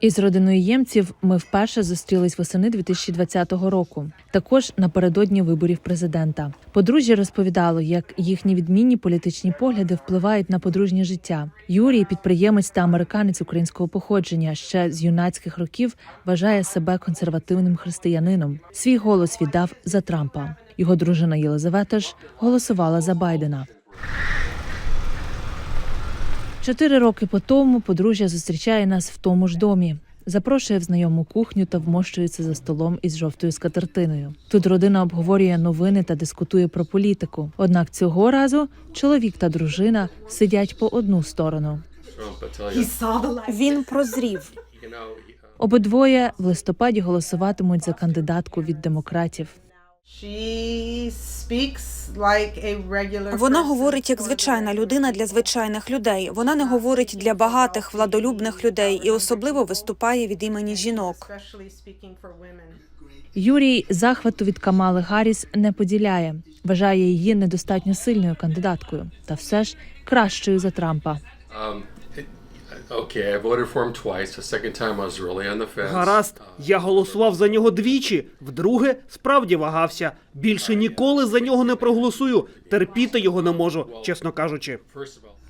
Із родиною ємців ми вперше зустрілись восени 2020 року. Також напередодні виборів президента. Подружжя розповідало, як їхні відмінні політичні погляди впливають на подружнє життя. Юрій, підприємець та американець українського походження, ще з юнацьких років вважає себе консервативним християнином. Свій голос віддав за Трампа. Його дружина Єлизавета ж голосувала за Байдена. Чотири роки по тому подружжя зустрічає нас в тому ж домі. Запрошує в знайому кухню та вмощується за столом із жовтою скатертиною. Тут родина обговорює новини та дискутує про політику. Однак цього разу чоловік та дружина сидять по одну сторону. Він прозрів. Обидвоє в листопаді голосуватимуть за кандидатку від демократів. She speaks like a regular Вона говорить як звичайна людина для звичайних людей. Вона не говорить для багатих владолюбних людей і особливо виступає від імені жінок. Юрій захвату від Камали Гарріс не поділяє, вважає її недостатньо сильною кандидаткою, та все ж кращою за Трампа. Okay, I voted for him twice. The second time I was really on the fence. Гаразд, я голосував за нього двічі. Вдруге, справді вагався. Більше ніколи за нього не проголосую. Терпіти його не можу, чесно кажучи.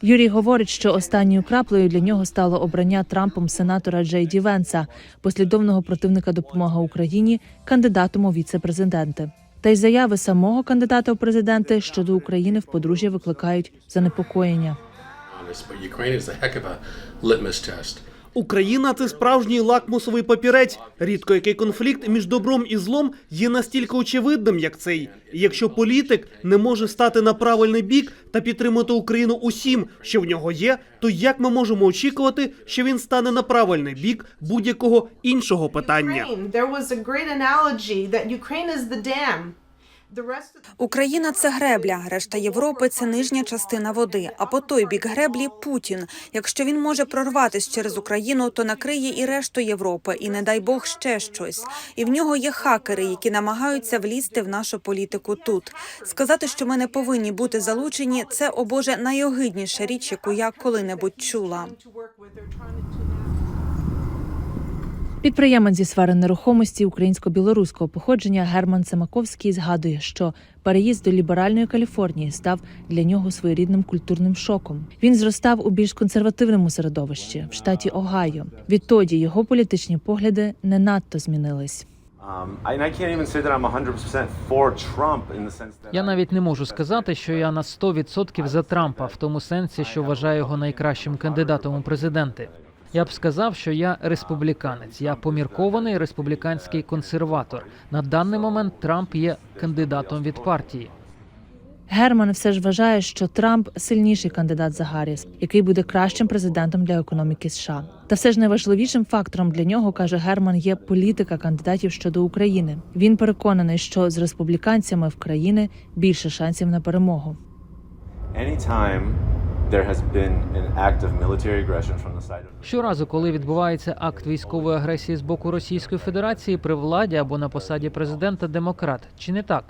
Юрій говорить, що останньою краплею для нього стало обрання Трампом сенатора Джей Ді Венса, послідовного противника допомоги Україні, кандидатом у віце-президенти. Та й заяви самого кандидата у президенти щодо України в подружжя викликають занепокоєння. Україна це справжній лакмусовий папірець. Рідко який конфлікт між добром і злом є настільки очевидним, як цей. І якщо політик не може стати на правильний бік та підтримати Україну усім, що в нього є, то як ми можемо очікувати, що він стане на правильний бік будь-якого іншого питання? Україна це гребля, решта Європи це нижня частина води. А по той бік греблі Путін. Якщо він може прорватись через Україну, то накриє і решту Європи, і не дай Бог ще щось. І в нього є хакери, які намагаються влізти в нашу політику тут. Сказати, що ми не повинні бути залучені, це о Боже найогидніша річ, яку я коли-небудь чула. Підприємець зі сфери нерухомості українсько-білоруського походження Герман Семаковський згадує, що переїзд до ліберальної Каліфорнії став для нього своєрідним культурним шоком. Він зростав у більш консервативному середовищі в штаті Огайо. Відтоді його політичні погляди не надто змінились. Um, and I can't even say that I'm 100% for Trump in the sense that Я навіть не можу сказати, що я на 100% за Трампа, в тому сенсі, що вважаю його найкращим кандидатом у президенти. Я б сказав, що я республіканець. Я поміркований республіканський консерватор. На даний момент Трамп є кандидатом від партії. Герман все ж вважає, що Трамп сильніший кандидат за Гарріс, який буде кращим президентом для економіки США. Та все ж найважливішим фактором для нього каже Герман є політика кандидатів щодо України. Він переконаний, що з республіканцями в країни більше шансів на перемогу. anytime Щоразу, коли відбувається акт військової агресії з боку Російської Федерації при владі або на посаді президента демократ, чи не так?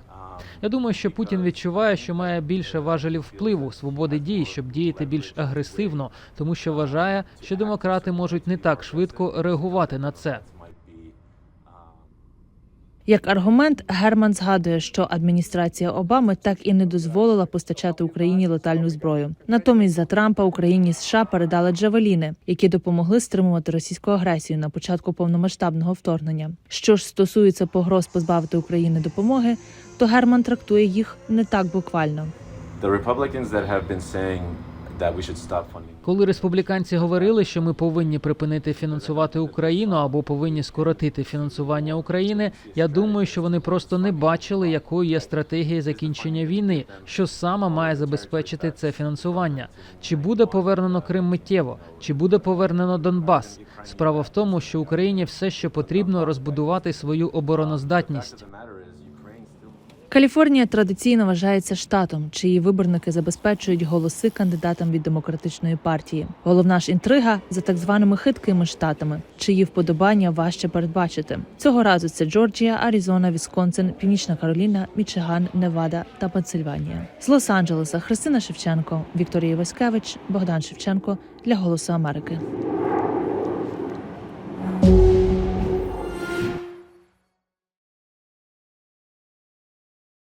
Я думаю, що Путін відчуває, що має більше важелів впливу, свободи дій, щоб діяти більш агресивно, тому що вважає, що демократи можуть не так швидко реагувати на це. Як аргумент, Герман згадує, що адміністрація Обами так і не дозволила постачати Україні летальну зброю. Натомість за Трампа Україні США передали джавеліни, які допомогли стримувати російську агресію на початку повномасштабного вторгнення. Що ж стосується погроз позбавити України допомоги, то Герман трактує їх не так буквально. the Republicans that have been saying Коли республіканці говорили, що ми повинні припинити фінансувати Україну або повинні скоротити фінансування України, я думаю, що вони просто не бачили, якою є стратегія закінчення війни, що саме має забезпечити це фінансування. Чи буде повернено Крим миттєво, чи буде повернено Донбас? Справа в тому, що Україні все ще потрібно розбудувати свою обороноздатність. Каліфорнія традиційно вважається штатом, чиї виборники забезпечують голоси кандидатам від демократичної партії. Головна ж інтрига за так званими хиткими штатами, чиї вподобання важче передбачити. Цього разу це Джорджія, Аризона, Вісконсин, Північна Кароліна, Мічиган, Невада та Пенсильванія. З Лос-Анджелеса Христина Шевченко, Вікторія Васькевич, Богдан Шевченко для Голосу Америки.